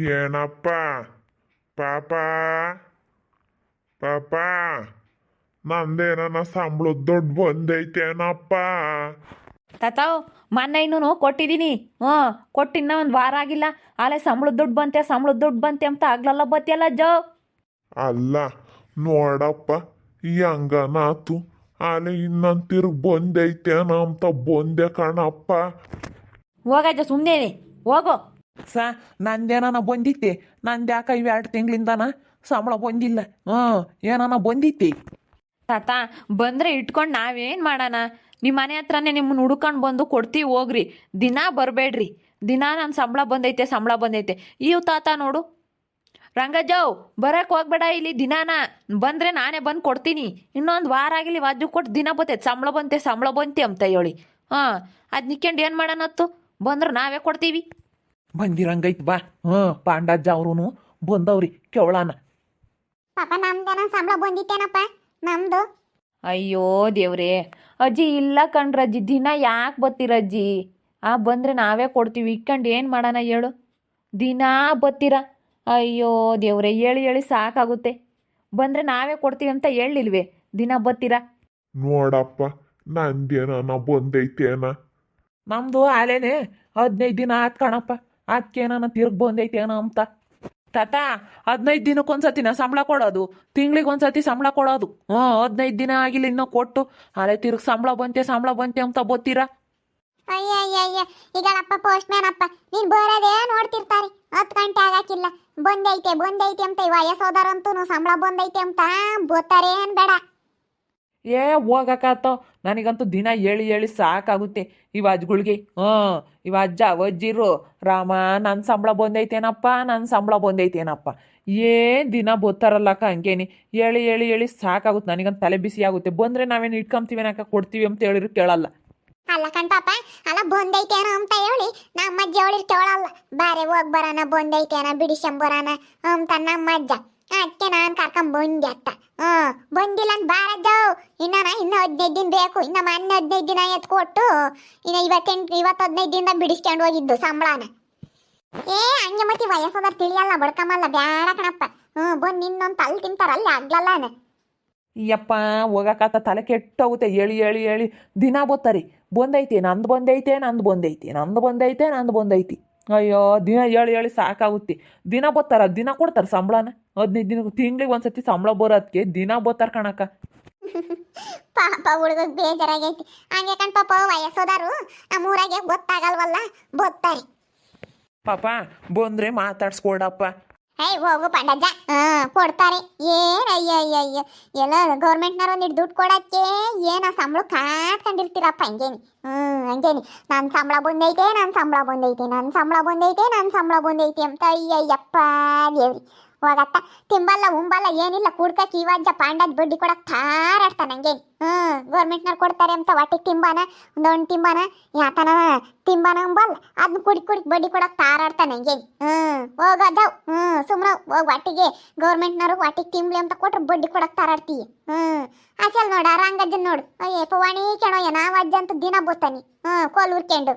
ಏನಪ್ಪ ಪಾಪ ಪಾಪ ನಂದೇನ ಸಂಬಳದ ದುಡ್ಡು ಬಂದೈತೇನಪ್ಪ ತಾತಾವ್ ಮೊನ್ನೆ ಇನ್ನೂ ಕೊಟ್ಟಿದ್ದೀನಿ ಹ್ಞೂ ಕೊಟ್ಟಿನ್ನ ಒಂದು ವಾರ ಆಗಿಲ್ಲ. ಆಲೆ ಸಂಬಳದ ದುಡ್ಡು ಬಂತೆ ಸಂಬಳದ ದುಡ್ಡು ಬಂತೆ ಅಂತ ಆಗ್ಲಲ್ಲ ಬತ್ತಿಯಲ್ಲ ಜೋ. ಅಲ್ಲ ನೋಡಪ್ಪ ಹೆಂಗನಾತು ಆಲೆ ಇನ್ನೊಂದು ತಿರುಗಿ ಬಂದೈತೇನ ಅಂತ ಬಂದೆ ಕಣಪ್ಪ. ಹೋಗಜ್ಜ ಸುಮ್ಮನೆ ಹೋಗು. ಸ ನಂದೇನ ಬಂದಿತ್ತೆ ನಂದು ಯಾಕೆ ಇವು ಎರಡು ತಿಂಗಳಿಂದನ ಸಂಬಳ ಬಂದಿಲ್ಲ. ಹ್ಞೂ, ಏನಾನ ಬಂದಿತ್ತೆ ತಾತ, ಬಂದರೆ ಇಟ್ಕೊಂಡು ನಾವೇನು ಮಾಡೋಣ? ನಿಮ್ಮ ಮನೆ ಹತ್ರನೇ ನಿಮ್ಮನ್ನ ಹುಡ್ಕೊಂಡು ಬಂದು ಕೊಡ್ತೀವಿ ಹೋಗ್ರಿ. ದಿನ ಬರಬೇಡ್ರಿ. ದಿನ ನನ್ನ ಸಂಬಳ ಬಂದೈತೆ ಸಂಬಳ ಬಂದೈತೆ. ಇವು ತಾತ ನೋಡು. ರಂಗಜ್ಜವ್, ಬರೋಕೆ ಹೋಗ್ಬೇಡ ಇಲ್ಲಿ ದಿನಾನ. ಬಂದರೆ ನಾನೇ ಬಂದು ಕೊಡ್ತೀನಿ. ಇನ್ನೊಂದು ವಾರ ಆಗಲಿ ವಾಜು ಕೊಟ್ಟು ದಿನ ಬಂತೈತೆ ಸಂಬಳ ಬಂತೆ ಸಂಬಳ ಬಂತೆ ಅಂತ ಹೇಳಿ. ಹಾಂ ಅದು ನಿಕ್ಕೊಂಡು ಏನು ಮಾಡೋಣತ್ತು ಬಂದ್ರೆ ನಾವೇ ಕೊಡ್ತೀವಿ. ಬಂದಿರಂಗೈತ್ ಬಾ. ಹ್ಞೂ ಪಾಂಡಜ್ಜ ಅವ್ರು ಬಂದವ್ರಿ ಕೆವಳಾನ. ಪಾಪ ನಮ್ದೇನ ಸಂಬಳ ಬಂದಿತ್ತೇನಪ್ಪ? ನಮ್ದು? ಅಯ್ಯೋ ದೇವ್ರೇ ಅಜ್ಜಿ ಇಲ್ಲ ಕಣ್ರ ಅಜ್ಜಿ ದಿನ ಯಾಕೆ ಬತ್ತೀರಜ್ಜಿ ಆ ಬಂದರೆ ನಾವೇ ಕೊಡ್ತೀವಿ ಇಕ್ಕಂಡು ಏನು ಮಾಡೋಣ ಹೇಳು? ದಿನ ಬತ್ತೀರ? ಅಯ್ಯೋ ದೇವ್ರೆ ಹೇಳಿ ಹೇಳಿ ಸಾಕಾಗುತ್ತೆ. ಬಂದರೆ ನಾವೇ ಕೊಡ್ತೀವಿ ಅಂತ ಹೇಳಿಲ್ವೇ ದಿನ ಬತ್ತೀರಾ? ನೋಡಪ್ಪ ನಂದೇನ ಬಂದೈತೇನ? ನಮ್ದು ಆಲೇನೆ ಹದಿನೈದು ದಿನ ಆತ್ ಕಣಪ್ಪ. ಅದಕ್ಕೇನ ತಿರ್ಗಿ ಬಂದೈತೇನೋ ಅಂತ. ತಾತ, ಹದಿನೈದು ದಿನಕ್ಕೊಂದ್ಸತಿನ ಸಂಬಳ ಕೊಡೋದು. ತಿಂಗ್ಳಿಗೆ ಒಂದ್ಸತಿ ಸಂಬಳ ಕೊಡೋದು. ಹ್ಞೂ, ಹದಿನೈದು ದಿನ ಆಗಿಲ್ಲ ಇನ್ನೂ ಕೊಟ್ಟು. ಅಲೆ ತಿರ್ಗಿ ಸಂಬಳ ಬಂತೆ ಸಂಬಳ ಬಂತೆ ಅಂತ ಬತ್ತೀರಾ ಅಯ್ಯ ಅಯ್ಯ ಅಯ್ಯ ಈಗಳಪ್ಪ ಪೋಸ್ಟ್ ಮ್ಯಾನ್ ಅಪ್ಪ ನೀನ್ ಬರೋದೇ ನೋಡ್ತಿರ್ತಾರೆ. ಹತ್ತು ಗಂಟೆ ಆಗಾಕಿಲ್ಲ ಬಂದೈತೆ ಬಂದೈತೆ ಅಂತ ಈ ವಯಸ್ಸೋದಾರಂತೂ ಸಂಬಳ ಬಂದೈತೆ ಅಂತ ಬೋತಾರೆ ಬೇಡ. ಏ ಹೋಗಕ್ಕಾತೋ ನನಗಂತೂ ದಿನ ಹೇಳಿ ಹೇಳಿ ಸಾಕಾಗುತ್ತೆ. ಇವ ಅಜ್ಗಳಿಗೆ ಹಾಂ ಇವ ಅಜ್ಜ ಅಜ್ಜಿರು ರಾಮ ನನ್ನ ಸಂಬಳ ಬಂದೈತೇನಪ್ಪ ನನ್ನ ಸಂಬಳ ಬಂದೈತೇನಪ್ಪ. ಏನು ದಿನ ಬೋತಾರಲ್ಲಕ್ಕ ಹಂಗೇನಿ. ಹೇಳಿ ಹೇಳಿ ಹೇಳಿ ಸಾಕಾಗುತ್ತೆ. ನನಗಂತ ತಲೆ ಬಿಸಿ ಆಗುತ್ತೆ. ಬಂದರೆ ನಾವೇನು ಇಟ್ಕೊಂತೀವೇನಕ್ಕ ಕೊಡ್ತೀವಿ ಅಂತ ಹೇಳಿರು ಕೇಳಲ್ಲ. ಅಲ್ಲ ಕಣ್ಪಾಪ, ಅಲ್ಲ ಬಂದೈತೇನೋ ಅಂತ ಹೇಳಿ ನಮ್ಮ ಅಜ್ಜ ಹೇಳಿರ್ ಕೇಳಲ್ಲ. ಬಾರೆ ಹೋಗ್ ಬರೋಣ ಬಂದೈತೇನ ಬಿಡಿಸ್ಕೊಂಬರೋಣ ಅಂತ ನಮ್ಮ ಅಜ್ಜ ಅದಕ್ಕೆ ನಾನು ಕರ್ಕೊಂಡ್ ಬಂದೆ ಅತ್ತ. ಹ್ಮ್ ಬಂದಿಲ್ಲ ಅಂತ ಬಾರದ್ದು. ಇನ್ನ ಇನ್ನೂ ಹದಿನೈದು ದಿನ ಬೇಕು. ಇನ್ನ ಮೊನ್ನೆ ಹದಿನೈದು ದಿನ ಎತ್ಕೊಟ್ಟು ಇನ್ನ ಇವತ್ತೆಂಟು, ಇವತ್ತು ಹದಿನೈದು ದಿನ ಬಿಡಿಸ್ಕೊಂಡು ಹೋಗಿದ್ದು ಸಂಬಳನ. ಏ, ಹಂಗೆ ಮತ್ತೆ ವಯಸ್ಸದ ತಿಳಿಯಲ್ಲ, ಬಡ್ಕಮಲ್ಲ, ಬ್ಯಾಡ ಕಣಪ್ಪ. ಹ್ಮ್ ಬಂದು ಇನ್ನೊಂದು ತಲೆ ತಿಂತಾರಲ್ಲ ಆಗ್ಲಲ್ಲ ಯಪ್ಪ ಹೋಗಕ್ಕಾತ ತಲೆ ಕೆಟ್ಟೋಗುತ್ತೆ. ಹೇಳಿ ಹೇಳಿ ಹೇಳಿ ದಿನ ಬೋತಾರಿ ಬಂದೈತೆ, ನಂದು ಬಂದೈತೆ ನಂದು ಬಂದೈತೆ ನಂದು ಬಂದೈತೆ, ನಂದು ಬಂದೈತಿ. ಅಯ್ಯೋ ದಿನ ಹೇಳಿ ಹೇಳಿ ಸಾಕಾಗುತ್ತೆ. ದಿನ ಬೋತಾರ ದಿನ ಕೊಡ್ತಾರೆ ಸಂಬಳನ? ಹದಿನೈದು ದಿನ ತಿಂಗಳಿಗೆ ಒಂದ್ಸತಿ ಸಂಬಳ ಬರೋದಕ್ಕೆ ದಿನ ಬೋತಾರ ಕಣಕ್ಕ. ಪಾಪ ಹುಡುಗಗ್ ಬೇಜಾರಾಗೈತಿ. ಹಂಗೆ ಕಣ್ ಪಾಪ ವಯಸ್ಸೋದಾರು ನಮ್ಮೂರಾಗೆ ಗೊತ್ತಾಗಲ್ವಲ್ಲ ಗೊತ್ತಾರಿ ಪಾಪ ಬಂದ್ರೆ ಮಾತಾಡ್ಸ್ಕೊಡಪ್ಪ. ಹೇ ಹೋಗು ಪಂಡಜ್ಜ. ಹಾ ಕೊಡ್ತಾರೆ. ಏನ್ ಅಯ್ಯ ಅಯ್ಯ ಅಯ್ಯ. ಎಲ್ಲ ಗೌರ್ಮೆಂಟ್ನವ್ರು ಒಂದಿಟ್ಟು ದುಡ್ಡು ಕೊಡಕ್ಕೆ ಏನ ಸಂಬಳ ಕಾತ್ಕೊಂಡಿರ್ತೀರಪ್ಪ ಹಂಗೇನಿ. ಹ್ಮ್, ಹಂಗೇನಿ. ನನ್ನ ಸಂಬಳ ಬಂದೈತೆ ನನ್ನ ಸಂಬಳ ಬಂದೈತೆ ನನ್ನ ಸಂಬಳ ಬಂದೈತೆ ನನ್ನ ಸಂಬಳ ಬಂದೈತೆ ಅಂತ ಅಯ್ಯಯ್ಯಪ್ಪ ದೇವ್ರಿ. ಹೋಗತ್ತ. ತಿಂಬಲ್ಲ, ಉಂಬಲ್ಲ, ಏನಿಲ್ಲ ಕುಡ್ಕ ಕಿವಜ್ಜ ಪಾಂಡದ್ ಬಡ್ಡಿ ಕೊಡಕ್ ತಾರಾಡ್ತ ನಂಗೆ. ಹ್ಮ್ ಗೌರ್ಮೆಂಟ್ನವ್ರು ಕೊಡ್ತಾರೆ ಅಂತ ಒಟ್ಟಿಗೆ ತಿಂಬಾನ ಒಂದೊಂದು ತಿಂಬಾನ ಯಾತನ ತಿಂಬಾನ ಉಂಬಲ್ಲ ಅದನ್ನ ಕುಡಿ ಕುಡಿ ಬಡ್ಡಿ ಕೊಡಕ್ ತಾರಾಡ್ತಾನೆ ನಂಗೆ. ಹ್ಮ್, ಹೋಗದವ್. ಹ್ಮ್, ಸುಮ್ನ ಹೋಗ್ ಒಟ್ಟಿಗೆ ಗೌರ್ಮೆಂಟ್ನವ್ರು ಒಟ್ಟಿಗೆ ತಿಂಬ್ಲಿ ಅಂತ ಕೊಟ್ರೆ ಬಡ್ಡಿ ಕೊಡಕ್ ತಾರಾಡ್ತಿ ಹ್ಮ್ ಅಸಲ್ ನೋಡ ರಂಗಜ್ಜನ್ ನೋಡು. ಅಯ್ಯ, ಪವಾಣಿ ಕೆಣೋಯ್ಯ ನಾವ್ ಅಜ್ಜ ಅಂತ ದಿನ ಬೋತಾನಿ ಹ್ಮ್, ಕೋಲ್ ಉರ್ಕೆಂಡು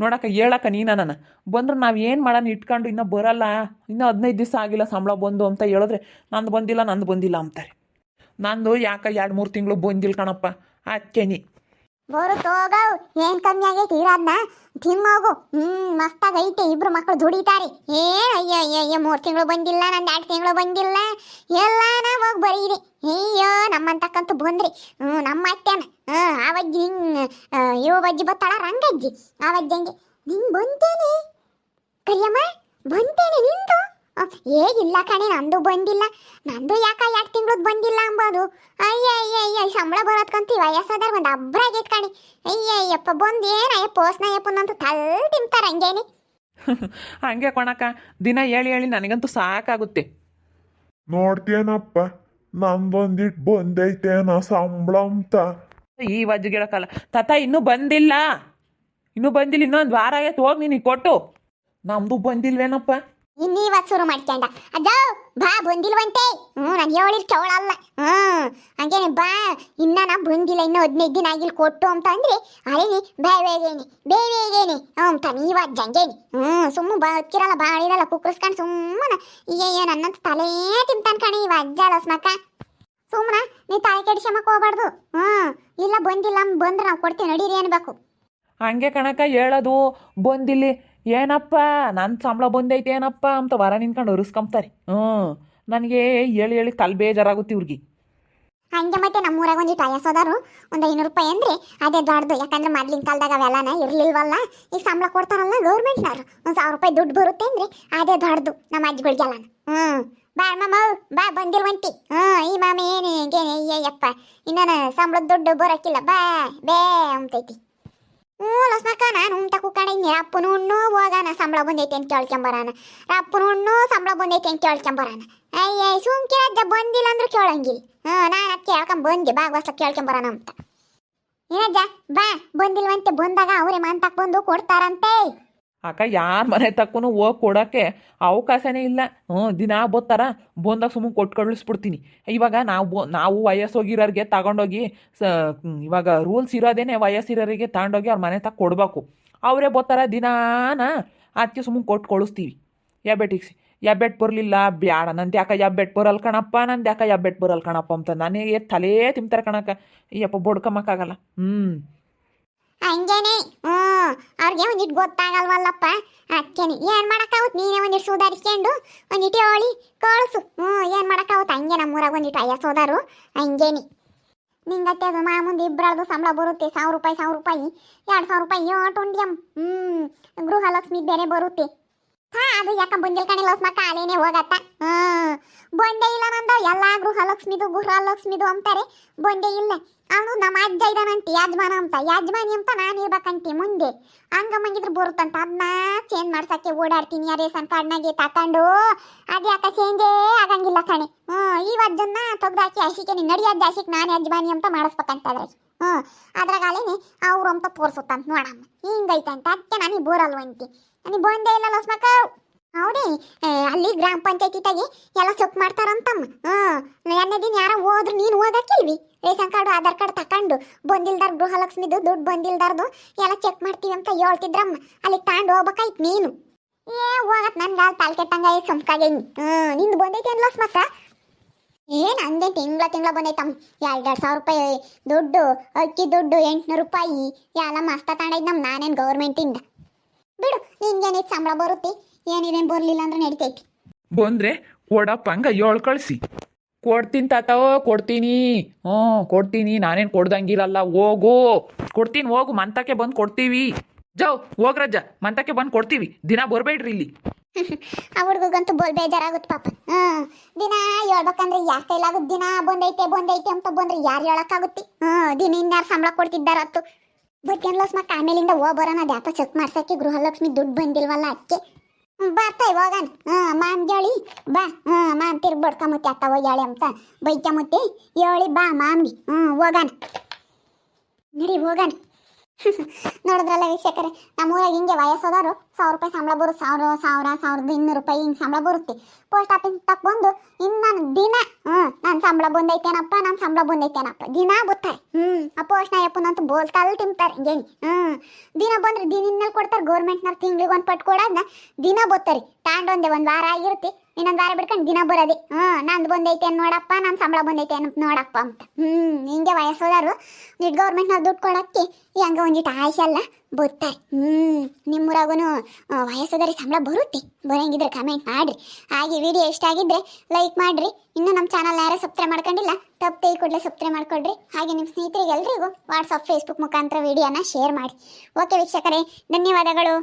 ನೋಡಕ್ಕ ಹೇಳಕ್ಕ ನೀನ ನಾನು ಬಂದ್ರೆ ನಾವು ಏನು ಮಾಡೋಣ ಇಟ್ಕೊಂಡು ಇನ್ನೂ ಬರಲ್ಲ. ಇನ್ನೂ ಹದಿನೈದು ದಿವಸ ಆಗಿಲ್ಲ ಸಂಬಳ ಬಂದು ಅಂತ ಹೇಳಿದ್ರೆ ನಂದು ಬಂದಿಲ್ಲ ನಂದು ಬಂದಿಲ್ಲ ಅಂತಾರೆ. ನಂದು ಯಾಕೆ ಎರಡು ಮೂರು ತಿಂಗಳು ಬಂದಿಲ್ಲ ಕಣಪ್ಪ. ಅದಕ್ಕೆ ನೀ. ಬೋರು ಕಮ್ಮಿ ಆಗೈತಿ ಇರೋದ್ನ? ತಿನ್ನೋಗು ಹ್ಮ್, ಮಸ್ತಾಗ ಐತೆ, ಇಬ್ರು ಮಕ್ಕಳು ದುಡಿತಾರೆ. ಏ ಅಯ್ಯ ಅಯ್ಯ ಮೂರ್ ತಿಂಗಳು ಬಂದಿಲ್ಲ, ನಂದು ಎರಡು ತಿಂಗಳು ಬಂದಿಲ್ಲ. ಎಲ್ಲ ಹೋಗಿ ಬರೀರಿ. ಅಯ್ಯೋ ನಮ್ಮಂತಕ್ಕಂತೂ ಬಂದ್ರಿ. ಹ್ಞೂ ನಮ್ಮ ಅತ್ತೆನ. ಹ್ಞೂ ಆವಜ್ಜಿ ಹಿಂಗೆ ಇವ ಬಜ್ಜಿ ಬತ್ತಾಳ ರಂಗಜ್ಜಿ. ಆವಜ್ಜಿ ಹಂಗೆ ನಿಂಗೆ ಬಂತೇನೆ? ಕರಿಯಮ್ಮ ಬಂತೇನೆ ನಿಂದು? ಹೇಗಿಲ್ಲ ಇಲ್ಲ ಕಣೆ ನಂದು ಬಂದಿಲ್ಲ. ನಂದು ಯಾಕ ಎರಡು ತಿಂಗಳು ಬಂದಿಲ್ಲ ಅಂಬೋದು? ಅಯ್ಯ ಅಯ್ಯ ಅಯ್ಯ ಸಂಬಳ ಬರೋದ್ಕಂತ ವಯಸ್ಸಾದ್ರ ಒಂದು ಅಬ್ರ ಆಗೈತ್ ಕಣಿ. ಅಯ್ಯ ಅಯ್ಯಪ್ಪ ಬಂದು ಏನಯ್ಯ ಪೋಸ್ನ ಅಯ್ಯಪ್ಪನಂತ ತಲ್ ತಿಂತಾರೆ ಹಂಗೇನೆ. ಹಂಗೆ ಕೊಣಕ ದಿನ ಹೇಳಿ ಹೇಳಿ ನನಗಂತೂ ಸಾಕಾಗುತ್ತೆ. ನೋಡ್ತೇನಪ್ಪ. ನಂದೊಂದಿಟ್ಟು ಬಂದೈತೇನ ಸಂಬಳ ಅಂತ ಈ ವಜ್ಜು ಗಿಡಕ್ಕಲ್ಲ ತಾತ ಇನ್ನೂ ಬಂದಿಲ್ಲ. ಇನ್ನೂ ಬಂದಿಲ್ಲ, ಇನ್ನೊಂದು ವಾರ ಆಯ್ತು ಹೋಗಿ ನೀನು ಕೊಟ್ಟು. ನಮ್ಮದು ಬಂದಿಲ್ವೇನಪ್ಪ? ಇನ್ನೀವ ಶುರು ಮಾಡ್ಕೊಂಡ ಅಜ್ಜ, ಬಾ, ಬಂದಿಲ್ವಂತೆ. ಹ್ಞೂ, ನಾನು ಹೇಳಿರ್ ಕೇಳಲ್ಲ. ಹ್ಞೂ, ಹಂಗೇನೆ ಬಾ. ಇನ್ನ ನಾ ಬಂದಿಲ್ಲ, ಇನ್ನು ಹದಿನೈದು ದಿನ ಆಗಿಲ್ಲ, ಕೊಟ್ಟು ಅಂತ ಅಂದ್ರೆ ಅರೇನಿ ಬೇವೇಗೇನಿ ಬೇವೇಗೇನಿ ಅಂತ ನೀವ ಜಂಗೇನಿ. ಹ್ಞೂ, ಸುಮ್ಮ ಬಾ ಹಕ್ಕಿರಲ್ಲ ಬಾಳಿರಲ್ಲ ಕುಕ್ಕರ್ಸ್ಕೊಂಡು ಸುಮ್ಮನ. ಅಯ್ಯಯ್ಯ ನನ್ನಂತ ತಲೆ ತಿಂತಾನ ಕಣಿ, ಇವ ಅಜ್ಜ, ಲಸ್ಮಕ್ಕ. ಸುಮ್ಮನ ನೀ ತಲೆ ಕೆಡಿಸ್ಕೊಂಬಕ್ ಹೋಗ್ಬಾರ್ದು. ಹ್ಞೂ, ಇಲ್ಲ ಬಂದಿಲ್ಲ ಬಂದ್ರೆ ನಾವು ಕೊಡ್ತೀವಿ, ನಡೀರಿ ಅನ್ಬೇಕು. ಹಂಗೆ ಕಣಕ ಹೇಳೋದು, ಬಂದಿಲ್ಲಿ ಏನಪ್ಪ ನನ್ನ ಸಂಬಳ ಬಂದೈತೆ ಏನಪ್ಪ ಅಂತ ವರ ನಿಂತ್ಕೊಂಡು ಒರೆಸ್ಕೊಂಬ್ತಾರೆ ಹ್ಞೂ ನನಗೆ ಹೇಳಿ ಹೇಳಿ ತಲೆ ಬೇಜಾರಾಗುತ್ತೆ ಇವ್ರಿಗೆ. ಹಂಗೆ ಮತ್ತೆ ನಮ್ಮೂರಾಗ ಒಂದಿಟ್ಟು ವಯಸ್ಸೋದಾರು ಒಂದು ಐನೂರು ರೂಪಾಯಿ ಅಂದ್ರೆ ಅದೇ ದೊಡ್ಡದು. ಯಾಕಂದ್ರೆ ಮೊದ್ಲಿನ ಕಾಲದಾಗ ಅವೆಲ್ಲನ ಇರ್ಲಿಲ್ವಲ್ಲ, ಈಗ ಸಂಬಳ ಕೊಡ್ತಾರಲ್ಲ ಗೌರ್ಮೆಂಟ್ನವ್ರು. ಒಂದು ಸಾವಿರ ರೂಪಾಯಿ ದುಡ್ಡು ಬರುತ್ತೆ ಅಂದ್ರೆ ಅದೇ ದೊಡ್ಡದು ನಮ್ಮ ಅಜ್ಜಿಗಳಿಗೆಲ್ಲ ಹ್ಞೂ ಬಾ ಮಾಮ, ಬಾ ಬಂದಿಲ್ವಂತಿ ಹ್ಞೂ ಈ ಮಾಮ ಏನು ಏನೇ ಅಯ್ಯಪ್ಪ ಇನ್ನೇನು ಸಂಬಳದ ದುಡ್ಡು ಬರೋಕ್ಕಿಲ್ಲ, ಬಾ, ಬೇ ಅಂತೈತಿ ಹ್ಞೂ ಲಸ್ಮಕ್ಕ ನಾನು ಉಂಟ ಕುಕ್ಕಂಡಿನಿ ಅಪ್ಪನು ಉಣ್ಣು ಹೋಗಾನ, ಸಂಬಳ ಬಂದೈತೆ ಅಂತ ಕೇಳ್ಕೊಂಬರಾನ. ಅಪ್ಪನು ಉಣ್ಣು ಸಂಬಳ ಬಂದೈತೆ ಅಂತ ಕೇಳ್ಕೊಂಬರಾನ. ಅಯ್ಯ ಸುಮ್ಕಿರಜ್ಜ ಬಂದಿಲ್ಲ ಅಂದ್ರೆ ಕೇಳಂಗಿಲ್ಲ. ಹ್ಞೂ, ನಾನು ಅದಕ್ಕೆ ಕೇಳ್ಕೊಂಡ್ ಬಂದೆ ಭಾಗವತ ಕೇಳ್ಕೊಂಬರಾನ ಅಂತ. ಏನಜ್ಜ ಬಾ, ಬಂದಿಲ್ವಂತೆ, ಬಂದಾಗ ಅವರೇ ಮಂತಕ್ಕೆ ಬಂದು ಕೊಡ್ತಾರಂತೆ. ಅಕ್ಕ ಯಾರ ಮನೆ ತಕ್ಕೂ ಹೋಗಿ ಕೊಡೋಕ್ಕೆ ಅವಕಾಶನೇ ಇಲ್ಲ. ಹ್ಞೂ ದಿನ ಬೋತಾರ ಬಂದಾಗ ಸುಮ್ಮನೆ ಕೊಟ್ಟು ಕಳಿಸ್ಬಿಡ್ತೀನಿ. ಇವಾಗ ನಾವು ಬೋ, ನಾವು ವಯಸ್ಸೋಗಿರೋರಿಗೆ ತಗೊಂಡೋಗಿ ಸ ಇವಾಗ ರೂಲ್ಸ್ ಇರೋದೇನೆ ವಯಸ್ಸಿರೋರಿಗೆ ತಗೊಂಡೋಗಿ ಅವ್ರ ಮನೆ ತಕ್ಕ ಕೊಡಬೇಕು. ಅವರೇ ಬೋತಾರ ದಿನಾನ ಅದಕ್ಕೆ ಸುಮ್ಮನೆ ಕೊಟ್ಟು ಕಳಿಸ್ತೀವಿ. ಯಾಬೆಟಿಕ್ಸಿ ಯಾಬೆಟ್ ಬರಲಿಲ್ಲ? ಬ್ಯಾಡ. ನಂದು ಯಾಕೆ ಯಾಬೆಟ್ ಬರಲ್ಲ ಕಣಪ್ಪ? ನಂದು ಯಾಕೆ ಯಾಬೆಟ್ ಬರಲ್ಲ ಕಣಪ್ಪ ಅಂತ ನನಗೆ ತಲೆ ತಿಂತಾರೆ ಕಣಕ್ಕ. ಅಯ್ಯಪ್ಪ ಬೊಡ್ಕಮಕ್ಕಾಗಲ್ಲ ಹ್ಞೂ ಹಂಗೇನೆ? ಹ್ಞೂ, ಅವ್ರಿಗೆ ಒಂದಿಟ್ಟು ಗೊತ್ತಾಗಲ್ವಲ್ಲಪ್ಪ. ಅದಕ್ಕೇನೆ ಏನು ಮಾಡೋಕ್ಕಾಗುತ್ತೆ ನೀನೇ ಒಂದಿಟ್ಟು ಸುಧಾರಿಸ್ಕೊಂಡು ಒಂದಿಟ್ಟು ಹೇಳಿ ಕಳಿಸು. ಹ್ಞೂ, ಏನು ಮಾಡೋಕ್ಕಾಗುತ್ತೆ ಹಂಗೆ ನಮ್ಮೂರಾಗ ಒಂದಿಟ್ಟು ಅಯ್ಯಸೋದಾರು ಹಂಗೇನೆ. ನಿಂಗತ್ತೆ ಅದು ಮಾಮೂಂದು ಇಬ್ಬರದು ಸಂಬಳ ಬರುತ್ತೆ. ಸಾವಿರ ರೂಪಾಯಿ ಸಾವಿರ ರೂಪಾಯಿ. ಎರಡು ಸಾವಿರ ರೂಪಾಯಿ, ಏಟು ಉಂಡ್ಯಂ ಹ್ಞೂ, ಗೃಹಲಕ್ಷ್ಮಿ ಬೇರೆ ಬರುತ್ತೆ. ಹಾ, ಅದು ಯಾಕ ಬಂದಿಲ್ ಕಣಿ ಲೋಸ್ ಮಕ್ಕ ಅಲೇನೆ ಹೋಗತ್ತ. ಬಂದೇ ಇಲ್ಲ ನಂದು, ಎಲ್ಲ ಗೃಹಲಕ್ಷ್ಮಿದು ಗೃಹಲಕ್ಷ್ಮಿದು ಅಂತಾರೆ. ಬೊಂಡೆ ಇಲ್ಲ. ಅವನು ನಮ್ಮ ಅಜ್ಜ ಇದಾನಂತ, ಯಜಮಾನ ಅಂತ. ಯಜಮಾನಿ ಅಂತ ನಾನು ಇರ್ಬೇಕಂತೆ ಮುಂದೆ. ಹಂಗಮ್ಮಂಗಿದ್ರೆ ಬರುತ್ತಂತ ಅದನ್ನ ಚೇಂಜ್ ಮಾಡ್ಸಕ್ಕೆ ಓಡಾಡ್ತೀನಿ ಆ ರೇಷನ್ ಕಾರ್ಡ್ನಾಗೆ ತಕೊಂಡು. ಅದು ಯಾಕೆ ಚೇಂಜೇ ಆಗಂಗಿಲ್ಲ ಕಣೆ. ಹ್ಮ್ ಈ ಅಜ್ಜನ್ನ ತೆಗ್ದಾಕಿ ಹಸಿಕೆ ನಡಿ ಅಜ್ಜ ಹಸಿಕ್ ನಾನು ಯಜಮಾನಿ ಅಂತ ಮಾಡಿಸ್ಬೇಕಂತ ಅದ್ರಾಗ. ಹ್ಞೂ. ಅದ್ರಾಗಲೇನೆ ಅವ್ರು ಅಂತ ತೋರ್ಸುತ್ತಂತ ನೋಡಮ್ಮ. ಹಿಂಗೈತಂತ ಅದಕ್ಕೆ ನನಗೆ ಬೋರಲ್ವಂತಿ ನನಗೆ ಬಂದೇ ಇಲ್ಲ ಲಸ್ಮಕ್ಕ. ಹೌದೇ. ಅಲ್ಲಿ ಗ್ರಾಮ ಪಂಚಾಯತಿತಾಗಿ ಎಲ್ಲ ಚೆಕ್ ಮಾಡ್ತಾರಂತಮ್ಮ. ಹ್ಞೂ. ಎರಡನೇ ದಿನ ಯಾರೋ ಹೋದ್ರು, ನೀನು ಹೋಗಕ್ಕಿಲ್ವಿ ರೇಷನ್ ಕಾರ್ಡು, ಆಧಾರ್ ಕಾರ್ಡ್ ತಕೊಂಡು ಬಂದಿಲ್ದಾರ್ ಗೃಹಲಕ್ಷ್ಮಿದು, ದುಡ್ಡು ಬಂದಿಲ್ದಾರ್ದು ಎಲ್ಲ ಚೆಕ್ ಮಾಡ್ತೀವಿ ಅಂತ ಹೇಳ್ತಿದ್ರಮ್ಮ. ಅಲ್ಲಿ ತಗೊಂಡು ಹೋಗ್ಬೇಕಾಯ್ತು ನೀನು. ಏ, ಹೋಗತ್. ನನ್ನ ಗಾಲ್ ತಾಳ್ಕೆಟ್ಟಂಗ ಸುಮ್ಕಾಗೇನಿ. ಹ್ಞೂ. ನಿಂದು ಬಂದೈತೆ ಅನ್ಲಸ್ ಮಕ್ಕ ಏನ್ ಅಂದೆ ತಿಂಗಳ ತಿಂಗಳ ಬಂದೈತಮ್ಮ. ಎರಡು ಎರಡು ಸಾವಿರ ರೂಪಾಯಿ ದುಡ್ಡು, ಅಕ್ಕಿ ದುಡ್ಡು, ಎಂಟ್ನೂರು ರೂಪಾಯಿ. ಎಲ್ಲ ಮಸ್ತ ತಗೊಂಡೈತ್ ನಮ್ಮ ನಾನೇನು ಗೌರ್ಮೆಂಟಿಂದ. ಬಿಡು ನಿನ್ಗೇನೈತೆ ಸಂಬಳ ಬರುತ್ತೆ? ಏನಿದೇನು ಬರಲಿಲ್ಲ ಅಂದ್ರೆ ನಡಿತೈತಿ. ಬಂದ್ರೆ ಕೊಡಪ್ಪ, ಹಂಗ ಏಳು ಕಳಿಸಿ. ಕೊಡ್ತೀನಿ ತಾತೋ, ಕೊಡ್ತೀನಿ. ಹ್ಞೂ, ಕೊಡ್ತೀನಿ. ನಾನೇನು ಕೊಡ್ದಂಗಿಲ್ಲಲ್ಲ ಹೋಗು. ಕೊಡ್ತೀನಿ, ಹೋಗು. ಮಂತಕ್ಕೆ ಬಂದು ಕೊಡ್ತೀವಿ. ಜಾವ್ ಹೋಗ್ರಜ್ಜ ಮಂತಕ್ಕೆ ಬಂದು ಕೊಡ್ತೀವಿ. ದಿನ ಬರಬೇಡ್ರಿ ಇಲ್ಲಿ. ಆ ಹುಡುಗಂತೂ ಬೋಲ್ ಬೇಜಾರಾಗುತ್ತೆ ಪಾಪ. ಹ್ಮ್. ದಿನ ಹೇಳ್ಬೇಕಂದ್ರೆ ಯಾರ ಕೈಲಾಗುತ್ತೆ ದಿನ ಬಂದೈತೆ ಬಂದೈತೆ ಅಂತ ಬಂದ್ರೆ ಯಾರು ಹೇಳಕ್ಕಾಗುತ್ತೆ? ಹ್ಮ್, ದಿನ ಇನ್ಯಾರು ಸಂಬಳ ಕೊಡ್ತಿದ್ದಾರತ್ತು ಬಟ್ ಲಸ್ ಮತ್ತೆ ಆಮೇಲಿಂದ ಹೋಗ್ ಬರೋಣ, ಅದು ಚೆಕ್ ಮಾಡ್ಸಕ್ಕೆ ಗೃಹಲಕ್ಷ್ಮಿ ದುಡ್ಡು ಬಂದಿಲ್ವಲ್ಲ ಅದಕ್ಕೆ ಬರ್ತಾ ಇವಾಗ. ಹ್ಮ್ ಮಾಮ್ ಹೇಳಿ ಬಾ. ಹ್ಮ್ ಮಾಮ್ ತಿರ್ಗಿ ಬಡ್ಕೊಂಬತ್ತೆ ಅತ್ತ ಹೋಗ್ಯಾಳಿ ಅಂತ. ಬೈಕಮತ್ತೆ ಹೇಳಿ ಬಾ ಮಾಮ್ಗೆ. ಹ್ಮ್, ಹೋಗಾನ. ನಡಿ, ಹೋಗಾನ. ನೋಡಿದ್ರಲ್ಲ ವೀಕ್ಷಕರೇ, ನಮ್ಮೂರಾಗ ಹಿಂಗೆ ವಯಸ್ಸೋದಾರು ಸಾವಿರ ರೂಪಾಯಿ ಸಂಬಳ ಬರುತ್ತೆ ಸಾವಿರ ಸಾವಿರ, ಸಾವಿರದ ಇನ್ನೂರು ರೂಪಾಯಿ ಹಿಂಗೆ ಸಂಬಳ ಬರುತ್ತೆ. ಪೋಸ್ಟ್ ಆಫೀಸ್ ತಕ್ಕ ಬಂದು ಇನ್ನು ನಾನು ದಿನ, ಹ್ಞೂ ನಾನು ಸಂಬಳ ಬಂದೈತೇನಪ್ಪ ನಾನು ಸಂಬಳ ಬಂದೈತೇನಪ್ಪ. ದಿನ ಬುತ್ತೆ ಹ್ಞೂ, ಆ ಪೋಸ್ಟ್ ನಾಯಪ್ಪನಂತೂ ಬೋಲ್ತಲ್ಲಿ ತಿಂತಾರೆ ಹಿಂಗೆ ಹ್ಞೂ. ದಿನ ಬಂದ್ರೆ ದಿನಿನಲ್ಲಿ ಕೊಡ್ತಾರೆ? ಗೌರ್ಮೆಂಟ್ನವ್ರು ತಿಂಗ್ಳಿಗೆ ಒಂದು ಪಟ್ಟು ಕೊಡೋದನ್ನ ದಿನ ಬತ್ತಾರೆ. ತಾಂಡೊಂದೆ ಒಂದು ವಾರ ಆಗಿರುತ್ತೆ. ಇನ್ನೊಂದು ವಾರ ಬಿಡ್ಕೊಂಡು ದಿನ ಬರೋದೆ. ಹ್ಞೂ, ನಂದು ಬಂದೈತೆ ನೋಡಪ್ಪ ನಾನು ಸಂಬಳ ಬಂದೈತೆ ನೋಡಪ್ಪ ಅಂತ. ಹ್ಞೂ, ಹಿಂಗೆ ವಯಸ್ಸೋದಾರು ನಿಟ್ ಗೌರ್ಮೆಂಟ್ನವ್ರು ದುಡ್ಡು ಕೊಡೋಕ್ಕೆ ಹಂಗೆ ಒಂದಿಟ್ಟು ಆಸೆ ಬರ್ತಾರೆ. ಹ್ಞೂ ನಿಮ್ಮೂರಾಗೂ ವಯಸ್ಸಾದರೆ ಸಂಬಳ ಬರುತ್ತೆ. ಬರಂಗಿದ್ರೆ ಕಮೆಂಟ್ ಮಾಡಿರಿ. ಹಾಗೆ ವಿಡಿಯೋ ಇಷ್ಟ ಆಗಿದ್ರೆ ಲೈಕ್ ಮಾಡಿರಿ. ಇನ್ನೂ ನಮ್ಮ ಚಾನಲ್ ಯಾರು ಸಬ್ಸ್ಕ್ರೈಬ್ ಮಾಡ್ಕೊಂಡಿಲ್ಲ, ತಪ್ಪೇ ಕೂಡಲೇ ಸಬ್ಸ್ಕ್ರೈಬ್ ಮಾಡ್ಕೊಳ್ರಿ. ಹಾಗೆ ನಿಮ್ಮ ಸ್ನೇಹಿತರಿಗೆ ಎಲ್ಲರಿಗೂ ವಾಟ್ಸಪ್ ಫೇಸ್ಬುಕ್ ಮುಖಾಂತರ ವಿಡಿಯೋನ ಶೇರ್ ಮಾಡಿ. ಓಕೆ ವೀಕ್ಷಕರೇ, ಧನ್ಯವಾದಗಳು.